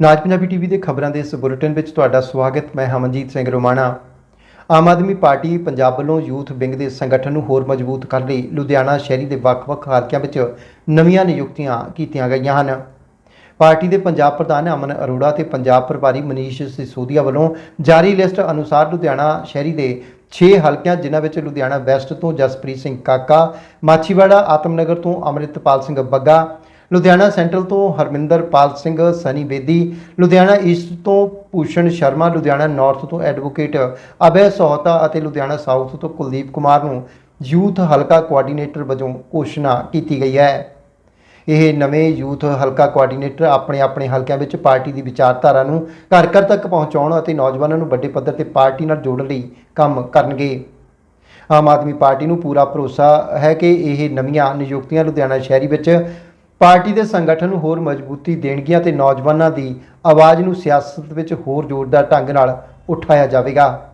ਨਾਜ Punjabi TV ਦੇ ਖਬਰਾਂ ਦੇ ਇਸ ਬੁਲੇਟਿਨ ਵਿੱਚ ਤੁਹਾਡਾ ਸਵਾਗਤ। ਮੈਂ ਹਮਨਜੀਤ ਸਿੰਘ ਰੋਮਾਣਾ। ਆਮ ਆਦਮੀ ਪਾਰਟੀ ਪੰਜਾਬ ਵੱਲੋਂ ਯੂਥ ਵਿੰਗ ਦੇ ਸੰਗਠਨ ਨੂੰ ਹੋਰ ਮਜ਼ਬੂਤ ਕਰਨ ਲਈ ਲੁਧਿਆਣਾ ਸ਼ਹਿਰੀ ਦੇ ਵੱਖ-ਵੱਖ ਹਲਕਿਆਂ ਵਿੱਚ ਨਵੀਆਂ ਨਿਯੁਕਤੀਆਂ ਕੀਤੀਆਂ ਗਈਆਂ ਹਨ। ਪਾਰਟੀ ਦੇ ਪੰਜਾਬ ਪ੍ਰਧਾਨ ਅਮਨ ਅਰੋੜਾ ਤੇ ਪੰਜਾਬ ਪ੍ਰਭਾਰੀ ਮਨੀਸ਼ ਸਿਸੋਦੀਆ ਵੱਲੋਂ ਜਾਰੀ ਲਿਸਟ ਅਨੁਸਾਰ ਲੁਧਿਆਣਾ ਸ਼ਹਿਰੀ ਦੇ 6 ਹਲਕਿਆਂ, ਜਿਨ੍ਹਾਂ ਵਿੱਚ ਲੁਧਿਆਣਾ ਵੈਸਟ ਤੋਂ ਜਸਪ੍ਰੀਤ ਸਿੰਘ ਕਾਕਾ, ਮਾਛੀਵਾੜਾ, ਆਤਮਨਗਰ ਤੋਂ ਅੰਮ੍ਰਿਤਪਾਲ ਸਿੰਘ ਬੱਗਾ ਲੁਧਿਆਣਾ ਸੈਂਟਰਲ ਤੋਂ ਹਰਮਿੰਦਰਪਾਲ ਸਿੰਘ ਸਨੀ ਬੇਦੀ, ਲੁਧਿਆਣਾ ਈਸਟ ਤੋਂ ਭੂਸ਼ਣ ਸ਼ਰਮਾ, ਲੁਧਿਆਣਾ ਨਾਰਥ ਤੋਂ ਐਡਵੋਕੇਟ ਅਭੈ ਸੋਹਤਾ ਅਤੇ ਲੁਧਿਆਣਾ ਸਾਊਥ ਤੋਂ ਕੁਲਦੀਪ ਕੁਮਾਰ ਨੂੰ ਯੂਥ ਹਲਕਾ ਕੋਆਰਡੀਨੇਟਰ ਵਜੋਂ ਘੋਸ਼ਣਾ ਕੀਤੀ ਗਈ ਹੈ। ਇਹ ਨਵੇਂ ਯੂਥ ਹਲਕਾ ਕੋਆਰਡੀਨੇਟਰ ਆਪਣੇ ਆਪਣੇ ਹਲਕਿਆਂ ਵਿੱਚ ਪਾਰਟੀ ਦੀ ਵਿਚਾਰਧਾਰਾ ਨੂੰ ਘਰ ਘਰ ਤੱਕ ਪਹੁੰਚਾਉਣ ਅਤੇ ਨੌਜਵਾਨਾਂ ਨੂੰ ਵੱਡੇ ਪੱਧਰ ਤੇ ਪਾਰਟੀ ਨਾਲ ਜੋੜਨ ਲਈ ਕੰਮ ਕਰਨਗੇ। ਆਮ ਆਦਮੀ ਪਾਰਟੀ ਨੂੰ ਪੂਰਾ ਭਰੋਸਾ ਹੈ ਕਿ ਇਹ ਨਵੀਆਂ ਨਿਯੁਕਤੀਆਂ ਲੁਧਿਆਣਾ ਸ਼ਹਿਰੀ ਵਿੱਚ ਪਾਰਟੀ ਦੇ ਸੰਗਠਨ ਨੂੰ ਹੋਰ ਮਜ਼ਬੂਤੀ ਦੇਣਗੀਆਂ ਤੇ ਨੌਜਵਾਨਾਂ ਦੀ ਆਵਾਜ਼ ਨੂੰ ਸਿਆਸਤ ਵਿੱਚ ਹੋਰ ਜ਼ੋਰਦਾਰ ਢੰਗ ਨਾਲ ਉਠਾਇਆ ਜਾਵੇਗਾ।